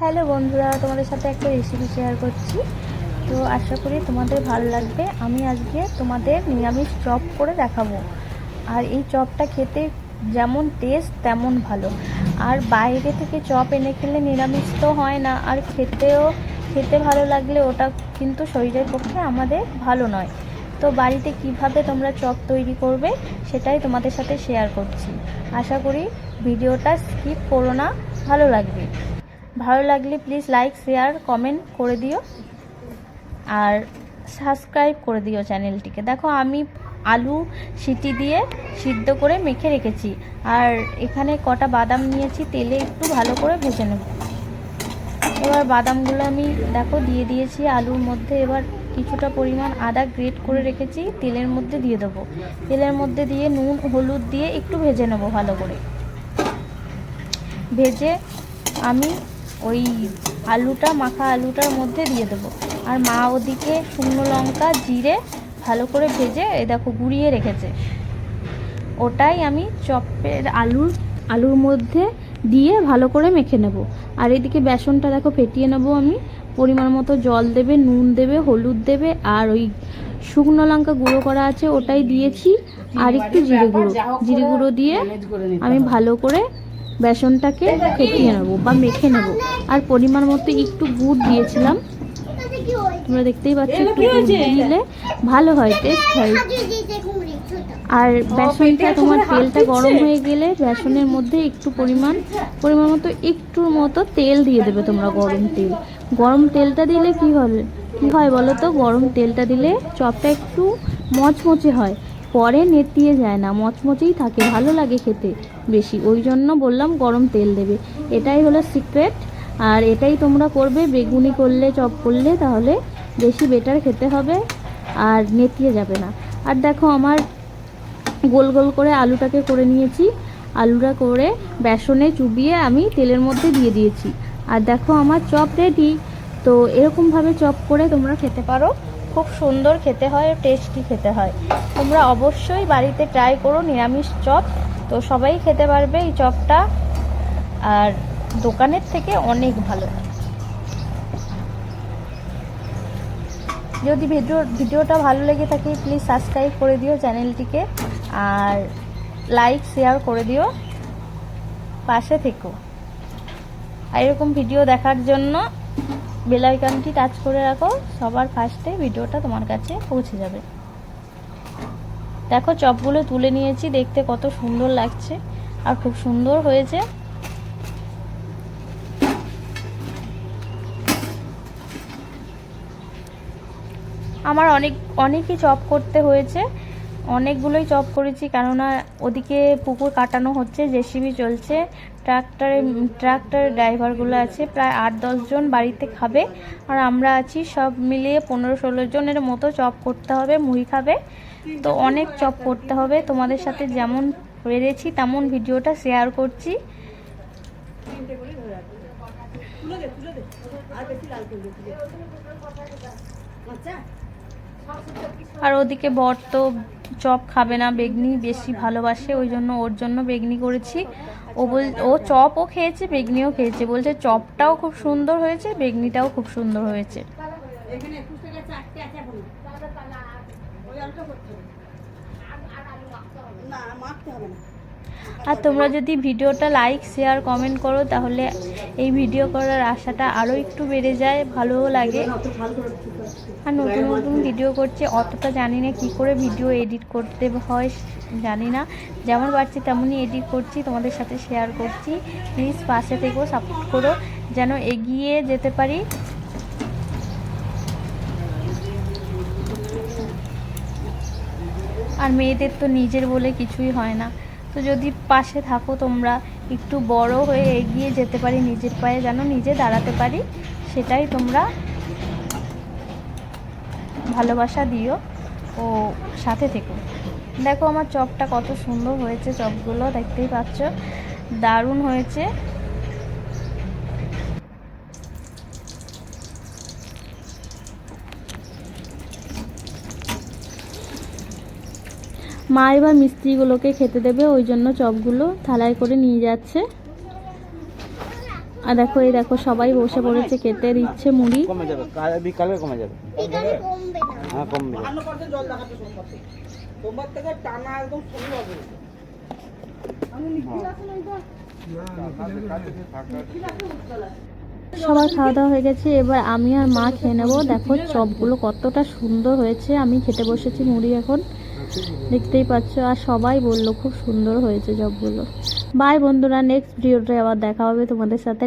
Hello বন্ধুরা, তোমাদের সাথে একটা রেসিপি শেয়ার করছি। তো আশা করি তোমাদের ভালো লাগবে। আমি আজকে তোমাদের নিরামিষ চপ করে দেখাবো। আর এই চপটা খেতে যেমন টেস্ট তেমন ভালো। আর বাইরে থেকে চপ এনে খেলে নিরামিষ তো হয় না। আর খেতেও, খেতে ভালো লাগলে ওটা কিন্তু শরীরের পক্ষে আমাদের ভালো নয়। তো বাড়িতে কীভাবে তোমরা চপ তৈরি করবে, সেটাই তোমাদের সাথে শেয়ার করছি। আশা করি ভিডিওটা স্কিপ করো না। ভালো লাগবে। ভালো লাগলে প্লিজ লাইক শেয়ার কমেন্ট করে দিও। আর সাবস্ক্রাইব করে দিও চ্যানেলটিকে দেখো, আমি আলু সিটি দিয়ে সিদ্ধ করে মেখে রেখেছি। আর এখানে কটা বাদাম নিয়েছি, তেলে একটু ভালো করে ভেজে নেব। এবার বাদামগুলো আমি, দেখো, দিয়ে দিয়েছি আলুর মধ্যে। এবার কিছুটা পরিমাণ আদা গ্রেট করে রেখেছি, তেলের মধ্যে দিয়ে দেবো। তেলের মধ্যে দিয়ে নুন, হলুদ দিয়ে একটু ভেজে নেব ভালো করে। ভেজে আমি ওই আলুটা মাখা আলুটার মধ্যে দিয়ে দেবো। আর মা ওদিকে শুকনো লঙ্কা জিরে ভালো করে ভেজে এ দেখো গুঁড়িয়ে রেখেছে। ওটাই আমি চপের আলুর আলুর মধ্যে দিয়ে ভালো করে মেখে নেব। আর এদিকে বেসনটা দেখো ফেটিয়ে নেব আমি। পরিমাণ মতো জল দেবে নুন দেবে হলুদ দেবে আর ওই শুকনো লঙ্কা গুঁড়ো করা আছে ওটাই দিয়েছি। আর একটু জিরে গুঁড়ো। জিরে গুঁড়ো দিয়ে আমি ভালো করে বেসনটাকে ফেটিয়ে নেব বা মেখে নেব। আর পরিমাণ মতো একটু গুড় দিয়েছিলাম। তোমরা দেখতেই পাচ্ছ একটু গুড় দিলে ভালো হয় টেস্ট হয়। আর বেসনটা তোমার তেলটা গরম হয়ে গেলে বেসনের মধ্যে একটু পরিমাণ পরিমাণ মতো একটুর মতো তেল দিয়ে দেবে তোমরা গরম তেল। গরম তেলটা দিলে কি হবে? কি হয় বলো তো? গরম তেলটা দিলে চপটা একটু মচমচে হয়। পরে নেতিয়ে যায় না, মচমচেই থাকে, ভালো লাগে খেতে বেশি। ওই জন্য বললাম গরম তেল দেবে। এটাই হলো সিক্রেট আর এটাই তোমরা করবে, বেগুনি করলে, চপ করলে, তাহলে বেশি বেটার খেতে হবে আর নেতিয়ে যাবে না। আর দেখো আমার গোল গোল করে আলুটাকে করে নিয়েছি। আলুটা করে বেসনে চুবিয়ে আমি তেলের মধ্যে দিয়ে দিয়েছি। আর দেখো আমার চপ রেডি তো এরকমভাবে চপ করে তোমরা খেতে পারো। খুব সুন্দর খেতে হয় টেস্টি খেতে হয়। তোমরা অবশ্যই বাড়িতে ট্রাই করো, নিরামিষ চপ। তো সবাই খেতে পারবে এই চপটা। আর দোকানের থেকে অনেক ভালো। যদি ভিডিও, ভিডিওটা ভালো লেগে থাকে প্লিজ সাবস্ক্রাইব করে দিও চ্যানেলটিকে। আর লাইক শেয়ার করে দিও। পাশে থেকো। আর এরকম ভিডিও দেখার জন্য বেল আইকনটি টাচ করে রাখো, সবার ফার্স্টে ভিডিওটা তোমার কাছে পৌঁছে যাবে। দেখো, চপগুলো তুলে নিয়েছি, দেখতে কত সুন্দর লাগছে আর খুব সুন্দর হয়েছে। আমার অনেক, অনেকই চপ করতে হয়েছে, অনেকগুলোই চপ করেছি, কেননা ওদিকে পুকুর কাটানো হচ্ছে, জেসিবি চলছে ট্রাক্টরে ট্রাক্টরের ড্রাইভারগুলো আছে, প্রায় আট দশজন বাড়িতে খাবে। আর আমরা আছি সব মিলিয়ে পনেরো, ষোলো জনের মতো চপ করতে হবে, মুড়ি খাবে। তো অনেক চপ করতে হবে। তোমাদের সাথে যেমন পেরেছি তেমন ভিডিওটা শেয়ার করছি। আর ওদিকে বর তো চপ খাবে না, বেগনি বেশি ভালোবাসে, ওই জন্য ওর জন্য বেগনি করেছি। ও বল, ও চপও খেয়েছে, বেগনিও খেয়েছে। বলছে চপটাও খুব সুন্দর হয়েছে, বেগনিটাও খুব সুন্দর হয়েছে। আর তোমরা যদি ভিডিওটা লাইক শেয়ার কমেন্ট করো, তাহলে এই ভিডিও করার আশাটা আরও একটু বেড়ে যায়, ভালোও লাগে। আর নতুন নতুন ভিডিও করছে, অতটা জানি না কী করে ভিডিও এডিট করতে হয়, জানি না। যেমন পারছি তেমনই এডিট করছি, তোমাদের সাথে শেয়ার করছি। প্লিজ পাশে থেকেও সাপোর্ট করো, যেন এগিয়ে যেতে পারি। আর মেয়েদের তো নিজের বলে কিছুই হয় না। তো যদি পাশে থাকো তোমরা, একটু বড় হয়ে এগিয়ে যেতে পারি, নিজের পায়ে যেন নিজে দাঁড়াতে পারি, সেটাই তোমরা ভালোবাসা দিও ও সাথে থেকো। দেখো আমার চপটা কত সুন্দর হয়েছে, চপগুলো দেখতেই পাচ্ছ, দারুণ হয়েছে। মা এবার মিস্ত্রিগুলোকে খেতে দেবে ওই জন্য চপগুলো থালায় করে নিয়ে যাচ্ছে। আর দেখো এই দেখো সবাই বসে পড়েছে খেতে দিচ্ছে মুড়ি। কমে যাবে বিকালে কমে যাবে। কমবে না। হ্যাঁ কমবে। সোমবার থেকে টানা একদম শুরু হবে। সবার খাওয়া দাওয়া হয়ে গেছে এবার আমি আর মা খেয়ে নেব। দেখো চপগুলো কতটা সুন্দর হয়েছে। আমি খেতে বসেছি মুড়ি এখন। দেখতেই পাচ্ছ, আর সবাই বলল, খুব সুন্দর হয়েছে জবগুলো বাই বন্ধুরা নেক্সট ভিডিওটা আবার দেখা হবে তোমাদের সাথে।